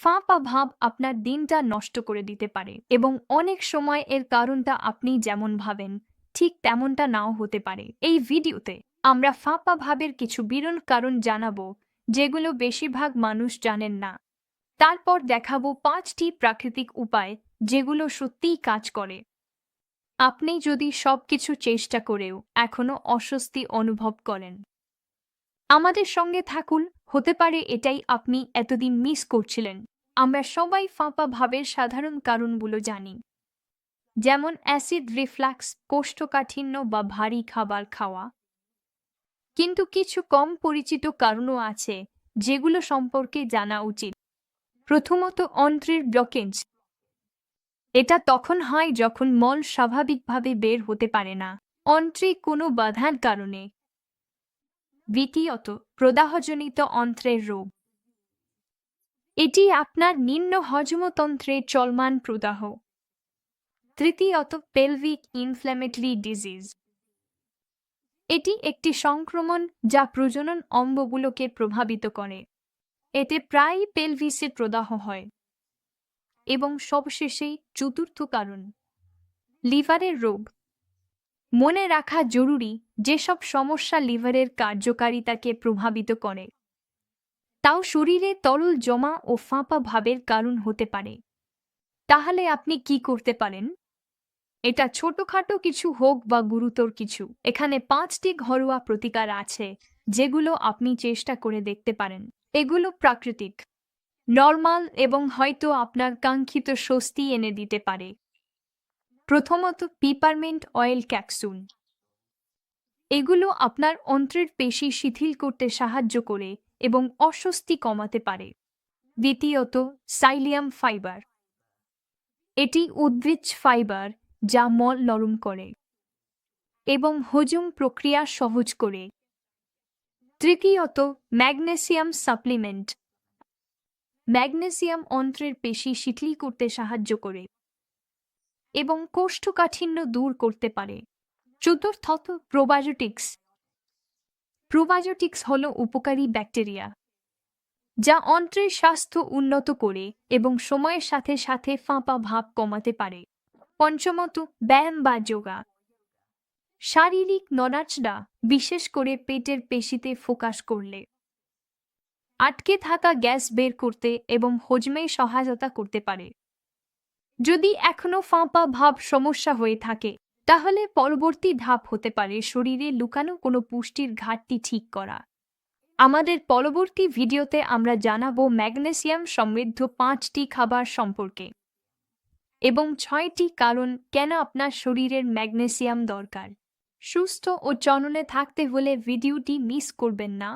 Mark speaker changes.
Speaker 1: ফাঁপা ভাব আপনার দিনটা নষ্ট করে দিতে পারে এবং অনেক সময় এর কারণটা আপনি যেমন ভাবেন, ঠিক তেমনটা নাও হতে পারে। এই ভিডিওতে আমরা ফাঁপা ভাবের কিছু বিরল কারণ জানাব, যেগুলো বেশিরভাগ মানুষ জানেন না। তারপর দেখাবো পাঁচটি প্রাকৃতিক উপায় যেগুলো সত্যিই কাজ করে। আপনি যদি সবকিছু চেষ্টা করেও এখনও অস্বস্তি অনুভব করেন, আমাদের সঙ্গে থাকুন হতে পারে এটাই আপনি এতদিন মিস করছিলেন। আমরা সবাই ফাঁপা ভাবের সাধারণ কারণগুলো জানি। যেমন অ্যাসিড রিফ্লাক্স কোষ্ঠকাঠিন্য বা ভারী খাবার খাওয়া। কিন্তু কিছু কম পরিচিত কারণও আছে, যেগুলো সম্পর্কে জানা উচিত। প্রথমত অন্ত্রের ব্লকেজ এটা তখন হয় যখন মল স্বাভাবিকভাবে বের হতে পারে না। অন্ত্রে কোনো বাধার কারণে। দ্বিতীয়ত, প্রদাহজনিত অন্ত্রের রোগ। এটি আপনার নিম্ন হজমতন্ত্রে চলমান প্রদাহ। তৃতীয়ত পেলভিক ইনফ্ল্যামেটরি ডিজিজ এটি একটি সংক্রমণ যা প্রজনন অঙ্গগুলোকে প্রভাবিত করে। এতে প্রায়ই পেলভিসের প্রদাহ হয়। এবং সবশেষে চতুর্থ কারণ, লিভারের রোগ। মনে রাখা জরুরি যেসব সমস্যা লিভারের কার্যকারিতাকে প্রভাবিত করে। তাও শরীরে তরল জমা ও ফাঁপা ভাবের কারণ হতে পারে। তাহলে আপনি কি করতে পারেন? এটা ছোটখাটো কিছু হোক বা গুরুতর কিছু, এখানে পাঁচটি ঘরোয়া প্রতিকার আছে, যেগুলো আপনি চেষ্টা করে দেখতে পারেন। এগুলো প্রাকৃতিক, নর্মাল এবং হয়তো আপনার কাঙ্ক্ষিত স্বস্তি এনে দিতে পারে। প্রথমত পিপারমেন্ট অয়েল ক্যাপসুল এগুলো আপনার অন্ত্রের পেশি শিথিল করতে সাহায্য করে এবং অস্বস্তি কমাতে পারে। দ্বিতীয়ত সাইলিয়াম ফাইবার এটি উদ্ভিজ ফাইবার যা মল নরম করে এবং হজম প্রক্রিয়া সহজ করে। তৃতীয়ত ম্যাগনেসিয়াম সাপ্লিমেন্ট ম্যাগনেসিয়াম অন্ত্রের পেশি শিথিল করতে সাহায্য করে। এবং কোষ্ঠকাঠিন্য দূর করতে পারে। চতুর্থত প্রোবায়োটিক্স প্রোবায়োটিক্স হল উপকারী ব্যাকটেরিয়া, যা অন্ত্রের স্বাস্থ্য উন্নত করে এবং সময়ের সাথে সাথে ফাঁপা ভাব কমাতে পারে। পঞ্চমত, ব্যায়াম বা যোগা। শারীরিক নড়াচড়া, বিশেষ করে পেটের পেশিতে ফোকাস করলে। আটকে থাকা গ্যাস বের করতে এবং হজমে সহায়তা করতে পারে। যদি এখনও ফাঁপা ভাব সমস্যা হয়ে থাকে, তাহলে পরবর্তী ধাপ হতে পারে শরীরে লুকানো কোনো পুষ্টির ঘাটতি ঠিক করা। আমাদের পরবর্তী ভিডিওতে আমরা জানাব ম্যাগনেসিয়াম সমৃদ্ধ পাঁচটি খাবার সম্পর্কে এবং ছয়টি কারণ কেন আপনার শরীরের ম্যাগনেসিয়াম দরকার। সুস্থ ও চননে থাকতে হলে ভিডিওটি মিস করবেন না।